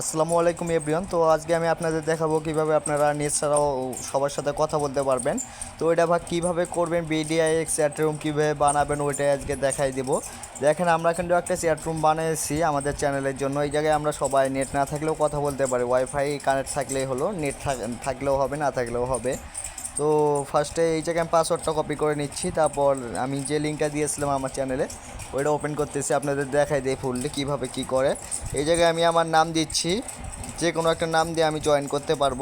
আসসালামু আলাইকুম এভরিওয়ান। তো আজকে আমি আপনাদের দেখাবো কীভাবে আপনারা নেট ছাড়াও সবার সাথে কথা বলতে পারবেন। তো এটা ভাগ কীভাবে করবেন বিডিআইএক্স রুম কীভাবে বানাবেন ওইটাই আজকে দেখাই দেব। দেখেন, আমরা কিন্তু একটা রুম বানিয়েছি আমাদের চ্যানেলের জন্য। এই জায়গায় আমরা সবাই নেট না থাকলেও কথা বলতে পারি। ওয়াইফাই কানেক্ট থাকলেই হলো নেট থাকলেও হবে, না থাকলেও হবে। তো ফার্স্টে এই জায়গায় আমি পাসওয়ার্ডটা কপি করে নিচ্ছি, তারপর আমি যে লিঙ্কটা দিয়েছিলাম আমার চ্যানেলে ওইটা ওপেন করতেছি, আপনাদের দেখাই দিই ফুললি কীভাবে কী করে। এই জায়গায় আমি আমার নাম দিচ্ছি, যে কোনো একটা নাম দিয়ে আমি জয়েন করতে পারব।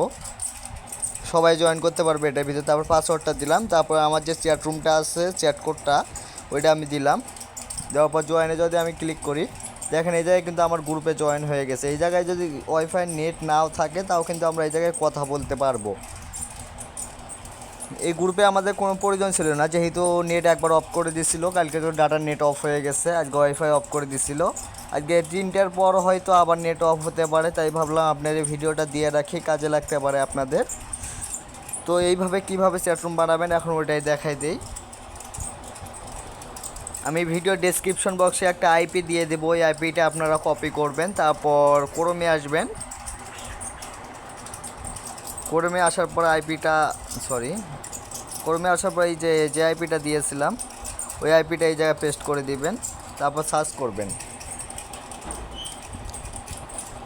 সবাই জয়েন করতে পারবে এটার ভিতরে, তারপর পাসওয়ার্ডটা দিলাম, তারপর আমার যে চ্যাট রুমটা আছে চ্যাট কোডটা ওইটা আমি দিলাম। দেওয়ার পর জয়েনে যদি আমি ক্লিক করি, দেখেন এই জায়গায় কিন্তু আমার গ্রুপে জয়েন হয়ে গেছে। এই জায়গায় যদি ওয়াইফাই নেট নাও থাকে, তাও কিন্তু আমরা এই জায়গায় কথা বলতে পারব। এই গ্রুপে আমাদের কোনো প্রয়োজন ছিল না। যেহেতু নেট একবার অফ করে দিছিল, কালকে তো ডাটার নেট অফ হয়ে গেছে, আজকে ওয়াইফাই অফ করে দিছিল। আজকে তিনটার পর হয়তো আবার নেট অফ হতে পারে, তাই ভাবলাম আপনার এই ভিডিওটা দিয়ে রাখি, কাজে লাগতে পারে আপনাদের। তো এইভাবে কীভাবে চ্যাটরুম বানাবেন, এখন ওইটাই দেখাই দেই। আমি ভিডিও ডেসক্রিপশন বক্সে একটা আইপি দিয়ে দেবো ওই আইপিটা আপনারা কপি করবেন, তারপর ক্রমে আসবেন। ক্রমে আসার পর আইপিটা সরি ক্রমে আসার পর এই যে যে আইপিটা দিয়েছিলাম, ওই আইপিটা এই জায়গায় পেস্ট করে দিবেন, তারপর সার্চ করবেন।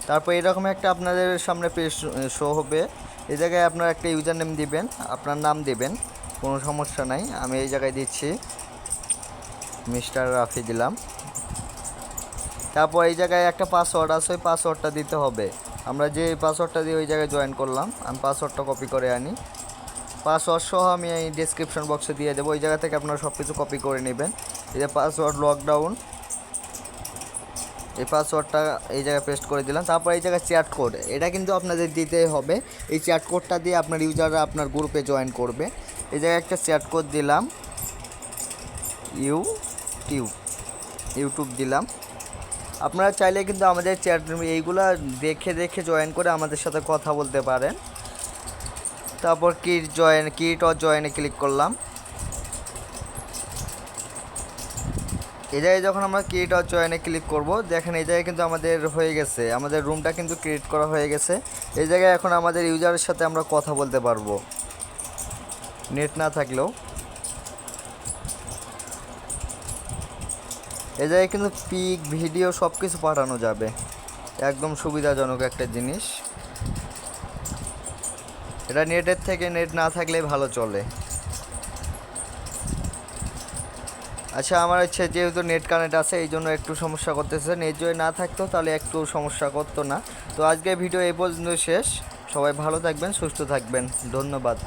তারপর এরকম একটা আপনাদের সামনে পেজ শো হবে। এই জায়গায় আপনার একটা ইউজার নেম দিবেন, আপনার নাম দিবেন, কোনো সমস্যা নাই, আমি এই জায়গায় দিচ্ছি। মিস্টার রাফি দিলাম। তারপর এই জায়গায় একটা পাসওয়ার্ড আছে, ওই পাসওয়ার্ডটা দিতে হবে। আমরা যে পাসওয়ার্ডটা দিয়ে ওই জায়গায় জয়েন করলাম, আমি পাসওয়ার্ডটা কপি করে আনি। পাসওয়ার্ড সহ আমি এই ডিসক্রিপশন বক্সে দিয়ে দেবো। ওই জায়গা থেকে আপনারা সব কিছু কপি করে নেবেন। এই যে পাসওয়ার্ড লকডাউন এই পাসওয়ার্ডটা এই জায়গায় পেস্ট করে দিলাম। তারপর এই জায়গায় চ্যাট কোড এটা কিন্তু আপনাদের দিতে হবে। এই চ্যাট কোডটা দিয়ে আপনার ইউজাররা আপনার গ্রুপে জয়েন করবে। এই জায়গায় একটা চ্যাট কোড দিলাম। ইউটিউব ইউটিউব দিলাম। আপনারা চাইলে কিন্তু আমাদের চ্যাট এইগুলো দেখে দেখে জয়েন করে আমাদের সাথে কথা বলতে পারেন। তারপর কিট জয়েন কিট অর জয়েনে ক্লিক করলাম। এই জায়গায় যখন আমরা ক্রিয়েট অর জয়েনে ক্লিক করব, দেখেন এই জায়গায় কিন্তু আমাদের হয়ে গেছে। আমাদের রুমটা কিন্তু ক্রিয়েট করা হয়ে গেছে। এই জায়গায় এখন আমাদের ইউজারের সাথে আমরা কথা বলতে পারব। নেট না থাকলেও। এই জায়গায় কিন্তু পিক, ভিডিও সব কিছু পাঠানো যাবে। একদম সুবিধাজনক একটা জিনিস। এটা নেটের থেকে, নেট না থাকলে ভালো চলে। আচ্ছা আমার হচ্ছে যেহেতু নেট কানেক্ট আছে, এই জন্য একটু সমস্যা করতেছে। নেট যদি না থাকতো, তাহলে একটু সমস্যা করতো না। তো আজকে ভিডিও এই পর্যন্ত শেষ। সবাই ভালো থাকবেন, সুস্থ থাকবেন। ধন্যবাদ।